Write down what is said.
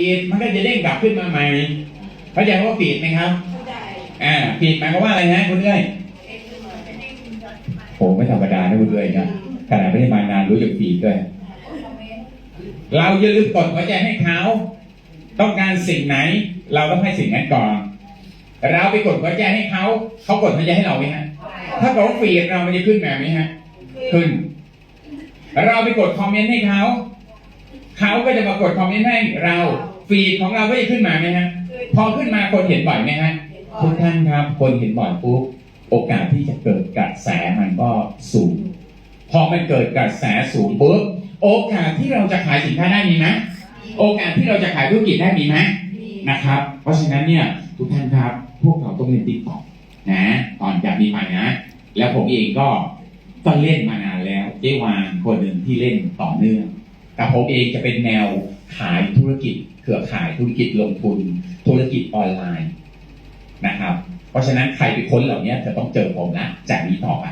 ฟีดมันก็จะเด้งกลับขึ้นมาใหม่เข้าใจว่าฟีดไหมครับอ่าฟีดหมายความว่าอะไรนะคุณเอ้ยโอ้ไม่ธรรมดานะคุณเอ้ยนะขนาดไม่ได้มานานรู้จักฟีดด้วย เราอย่าลืมกดหัวใจให้เขาต้องการสิ่งไหน เราต้องให้สิ่งนั้นก่อน เราไปกดหัวใจให้เขาเขากดหัวใจให้เราไหมฮะ ถ้าเกิดว่าฟีดเรามันจะขึ้นแบบนี้ฮะ ขึ้น เราไปกดคอมเมนต์ให้เขา เขาก็จะมากดคอมเมนต์ให้เราฟีดของเราก็จะขึ้นมาไหมฮะ พอขึ้นมาคนเห็นบ่อยไหมฮะทุกท่านครับ คนเห็นบ่อยปุ๊บโอกาสที่จะเกิดกระแสมันก็สูง พอมันเกิดกระแสสูงปุ๊บโอกาสที่เราจะขายสินค้าได้มีไหมโอกาสที่เราจะขายธุรกิจได้มีไหมนะครับ เพราะฉะนั้นเนี่ยทุกท่านครับ พวกเราต้องเล่นติ๊กต็อกนะตอนจะมีใหม่นะ แล้วผมเองก็ก็เล่นมานานแล้วเจ๊วางคนหนึ่งที่เล่นต่อเนื่อง แต่ผมเองจะเป็นแนวขายธุรกิจเครือข่ายธุรกิจลงทุน ธุรกิจออนไลน์นะครับ เพราะฉะนั้นใครไปค้นเหล่านี้จะต้องเจอผมนะจากนี้ต่อไป